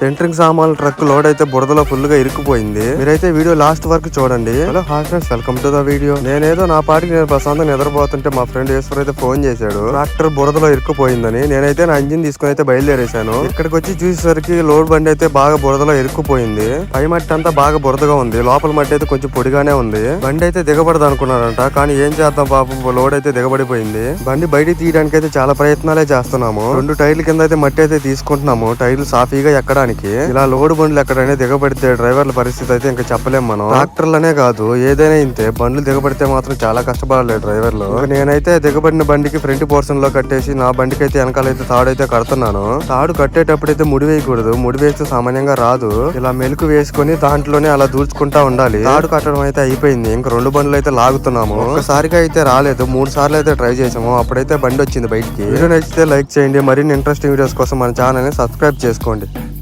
Centring సామాన్ల truck load అయితే బురదలో ఫుల్గా ఇరుక్కుపోయింది. మీరైతే వీడియో లాస్ట్ వరకు చూడండి. Hello hi friends welcome to the video నేనేదో నా పాటికి నేను ప్రశాంతంగా నిద్రపోతుంటే మా ఫ్రెండ్ ఈశ్వర్ అయితే ఫోన్ చేశాడు. ట్రాక్టర్ బురదలో ఇరుక్కుపోయిందని నేనైతే నా ఇంజిన్ తీసుకుని అయితే బయలుదేరేశాను. ఇక్కడికి వచ్చి చూసేసరికి లోడ్ బండి అయితే బాగా బురదలో ఇరుక్కుపోయింది. పై మట్టి అంతా బాగా బురదగా ఉంది. లోపల మట్టి అయితే కొంచెం పొడిగానే ఉంది. బండి అయితే దిగబడదు అనుకున్నారంట కానీ ఏం చేద్దాం పాపం లోడ్ అయితే దిగబడిపోయింది. బండి బయటికి తీయడానికి అయితే చాలా ప్రయత్నాలే చేస్తున్నాము. రెండు టైర్ల కింద అయితే మట్టి అయితే తీసుకుంటున్నాము. టైర్లు సాఫీగా ఎక్కడ ఎక్కడానికి ఇలా లోడ్ బండ్లు ఎక్కడైనా దిగబడితే డ్రైవర్ల పరిస్థితి అయితే ఇంకా చెప్పలేం మనం. ట్రాక్టర్లనే కాదు ఏదైనా ఇంతే. బండ్లు దిగబడితే మాత్రం చాలా కష్టపడాలి డ్రైవర్లు. నేనైతే దిగబడిన బండికి ఫ్రంట్ పోర్షన్లో కట్టేసి నా బండికి అయితే వెనకాల అయితే తాడు అయితే కడుతున్నాను. తాడు కట్టేటప్పుడు అయితే ముడి వేయకూడదు. ముడి వేస్తే సామాన్యంగా రాదు. ఇలా మెలుకు వేసుకొని దాంట్లోనే అలా దూడ్చుకుంటా ఉండాలి. తాడు కట్టడం అయితే అయిపోయింది. ఇంకా రెండు బండ్లు అయితే లాగుతున్నాము. ఒకసారిగా అయితే రాలేదు. మూడు సార్లు అయితే ట్రై చేసాము అప్పుడైతే బండి వచ్చింది బయటికి. వీడియో నచ్చితే లైక్ చేయండి. మరిన్ని ఇంట్రెస్టింగ్ వీడియోస్ కోసం మన ఛానల్ని సబ్స్క్రైబ్ చేసుకోండి.